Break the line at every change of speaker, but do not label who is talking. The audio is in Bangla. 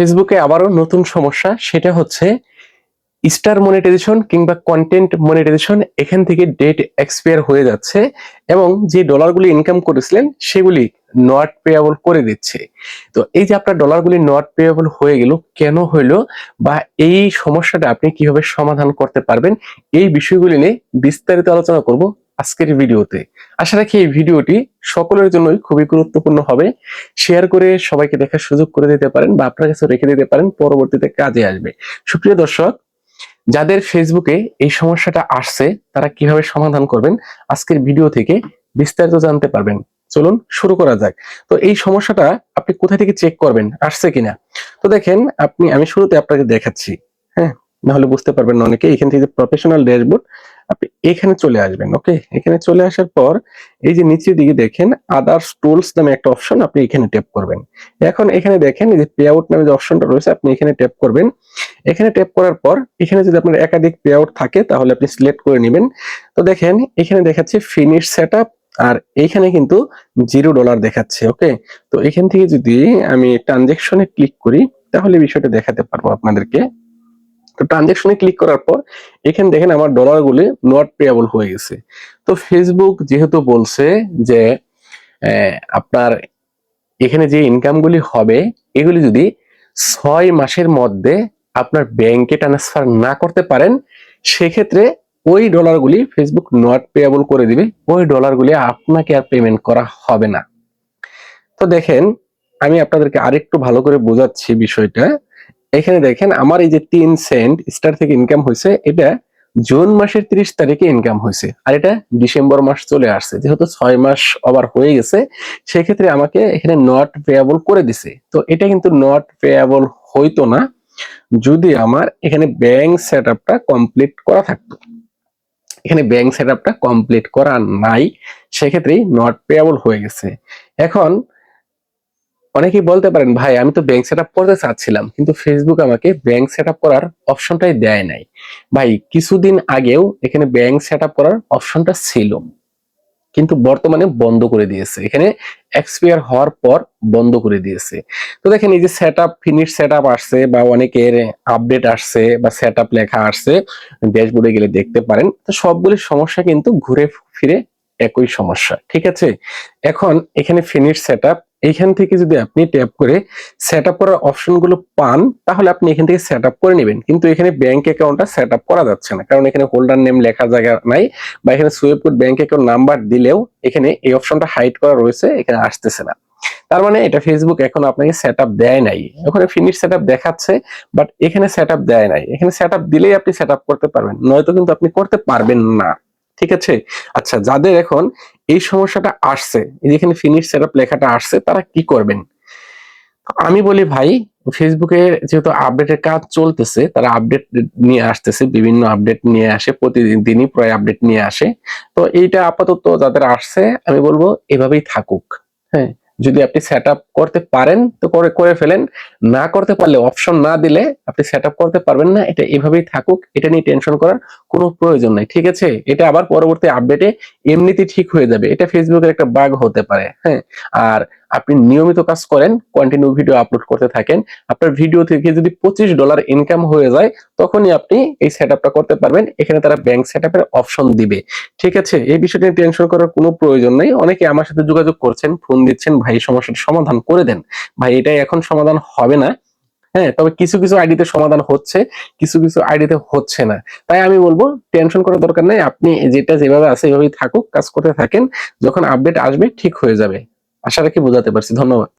ফেসবুকে আবারও নতুন সমস্যা, সেটা হচ্ছে স্টার মনিটাইজেশন কিংবা কন্টেন্ট মনিটাইজেশন এখান থেকে ডেট এক্সপায়ার হয়ে যাচ্ছে এবং যে ডলারগুলি ইনকাম করেছিলেন, সেগুলি নট পেয়াবল করে দিচ্ছে। তো এই যে আপনার ডলারগুলি নট পেয়াবল হয়ে গেল, কেন হইল বা এই সমস্যাটা আপনি কীভাবে সমাধান করতে পারবেন, এই বিষয়গুলি নিয়ে বিস্তারিত আলোচনা করব। আজকের ভিডিওতে। আশা রাখি এই ভিডিওটি সকলের জন্যই খুবই গুরুত্বপূর্ণ হবে। শেয়ার করে সবাইকে দেখার সুযোগ করে দিতে পারেন বা আপনার কাছে রেখে দিতে পারেন, পরবর্তীতে কাজে আসবে। সুপ্রিয় দর্শক, যাদের ফেসবুকে এই সমস্যাটা আসছে, তারা কীভাবে সমাধান করবেন, আজকের ভিডিও থেকে বিস্তারিত জানতে পারবেন। চলুন শুরু করা যাক। তো এই সমস্যাটা আপনি কোথা থেকে চেক করবেন, আসছে কিনা? তো দেখেন, আপনি, আমি শুরুতে আপনাকে দেখাচ্ছি। হ্যাঁ নাহলে বুঝতে পারবেন অনেকে। এখান থেকে প্রফেশনাল ড্যাশবোর্ড আপনি এখানে চলে আসবেন ওকে এখানে চলে আসার পর এই যে নিচের দিকে দেখেন আদার্স টুলস নামে একটা অপশন আপনি এখানে ট্যাপ করবেন। এখন এখানে দেখেন এই যে পে আউট নামে যে অপশনটা রয়েছে, আপনি এখানে ট্যাপ করবেন। এখানে ট্যাপ করার পর, এখানে যদি আপনার একাধিক পে আউট থাকে, তাহলে আপনি সিলেক্ট করে নেবেন। তো দেখেন, এখানে দেখাচ্ছে ফিনিশ সেট আর এইখানে কিন্তু জিরো ডলার দেখাচ্ছে ওকে তো এখান থেকে যদি আমি ট্রানজেকশনে ক্লিক করি, তাহলে বিষয়টা দেখাতে পারব আপনাদেরকে। তো ট্রানজেকশনে ক্লিক করার পর, এখানে দেখেন আমার ডলারগুলি নট পেয়াবল হয়ে গেছে। তো ফেসবুক যেহেতু বলছে যে আপনার এখানে যে ইনকামগুলি হবে, এগুলি যদি ছয় মাসের মধ্যে আপনার ব্যাংকে ট্রান্সফার না করতে পারেন, সেক্ষেত্রে ওই ডলারগুলি ফেসবুক নট পেয়াবল করে দিবে। ওই ডলারগুলি আপনাকে আর পেমেন্ট করা হবে না। তো দেখেন, আমি আপনাদেরকে আরেকটু ভালো করে বোঝাচ্ছি বিষয়টা। এখানে দেখেন, আমার এই যে তিন সেন্ট স্টার থেকে ইনকাম হয়েছে, এটা জুন মাসের ত্রিশ তারিখে ইনকাম হয়েছে। আর এটা ডিসেম্বর মাস চলে আসছে। যেহেতু ছয় মাস ওভার হয়ে গেছে, সেক্ষেত্রে আমাকে এখানে নট পেয়াবল করে দিছে। তো এটা কিন্তু নট পেয়াবল হইতো না, যদি আমার এখানে ব্যাংক সেট আপটা কমপ্লিট করা থাকতো। এখানে ব্যাংক সেট আপটা কমপ্লিট করা নাই, সেক্ষেত্রেই নট পেয়াবল হয়ে গেছে। এখন অনেকেই বলতে পারেন, ভাই, আমি তো ব্যাংক সেট করতে চাচ্ছিলাম, কিন্তু ফেসবুক আমাকে ব্যাংক সেট করার অপশনটাই দেয় নাই। ভাই, কিছুদিন আগেও এখানে ব্যাংক সেট করার অপশনটা ছিল, কিন্তু বর্তমানে বন্ধ করে দিয়েছে। এখানে এক্সপায়ার হওয়ার পর বন্ধ করে দিয়েছে। তো দেখেন, এই যে set up finish set up আসছে বা অনেকের আপডেট আসছে বা সেট আপ লেখা আসছে ড্যাশবোর্ডে গেলে দেখতে পারেন, তো সবগুলি সমস্যা কিন্তু ঘুরে ফিরে একই সমস্যা, ঠিক আছে? এখন এখানে ফিনিশ সেট আপ এইখান থেকে যদি আপনি ট্যাপ করে সেট আপ করার অপশনগুলো পান, তাহলে আপনি এখান থেকে সেট আপ করে নেবেন। কিন্তু এখানে ব্যাংক অ্যাকাউন্টটা সেট আপ করা যাচ্ছে না। কারণ এখানে হোল্ডার নেম লেখা জায়গা নাই বা এখানে swift code bank account number দিলেও এখানে এই অপশনটা হাইড করা রয়েছে, এখানে আসতেছে না। তার মানে এটা ফেসবুক এখন আপনাকে সেট আপ দেয় নাই। ওখানে ফিনিশ সেট আপ দেখাচ্ছে বাট এখানে সেট আপ দেয় নাই। এখানে সেট আপ দিলেই আপনি সেট আপ করতে পারবেন। নয়তো কিন্তু আপনি করতে পারবেন না। ঠিক আছে? আচ্ছা যাদের এখন এই সমস্যাটা আসছে যেখানে ফিনিশ সেট আপ লেখাটা আসছে, তারা কি করবেন? আমি বলি, ভাই ফেসবুকে যেহেতু আপডেটের কাজ চলতেছে, তারা আপডেট নিয়ে আসতেছে, বিভিন্ন আপডেট নিয়ে আসে, প্রতিদিন, দিনই প্রায় আপডেট নিয়ে আসে। তো এইটা আপাতত যাদের আসছে, আমি বলব, এভাবেই থাকুক হ্যাঁ? যদি আপনি সেট করতে পারেন, তো করে করে ফেলেন। না করতে পারলে অপশন না দিলে আপনি সেট করতে পারবেন না। এটা এভাবেই থাকুক, এটা নিয়ে টেনশন করার কোনো প্রয়োজন নাই, ঠিক আছে? এটা আবার পরবর্তী আপডেটে এমনিতে ঠিক হয়ে যাবে। এটা ফেসবুকের একটা বাগ হতে পারে হ্যাঁ? আর আপনি নিয়মিত কাজ করেন কন্টিনিউ ভিডিও আপলোড করতে থাকেন। আপনার ভিডিও থেকে যদি পঁচিশ ডলার ইনকাম হয়ে যায় তখনই আপনি এই সেট করতে পারবেন। এখানে তারা ব্যাংক সেট অপশন দিবে। ঠিক আছে? এই বিষয়টা টেনশন করার কোনো প্রয়োজন নেই। অনেকে আমার সাথে যোগাযোগ করছেন ফোন দিচ্ছেন, ভাই সমস্যাটা সমাধান করে দেন। ভাই, এটাই এখন সমাধান হবে না। হ্যাঁ তবে কিছু কিছু আইডিতে সমাধান হচ্ছে, কিছু কিছু আইডিতে হচ্ছে না। তাই আমি বলব টেনশন করার দরকার নেই। আপনি যেটা যেভাবে আছে, এভাবেই থাকুক, কাজ করতে থাকেন। যখন আপডেট আসবে, ঠিক হয়ে যাবে। আশা রাখি বোঝাতে পারছি। ধন্যবাদ।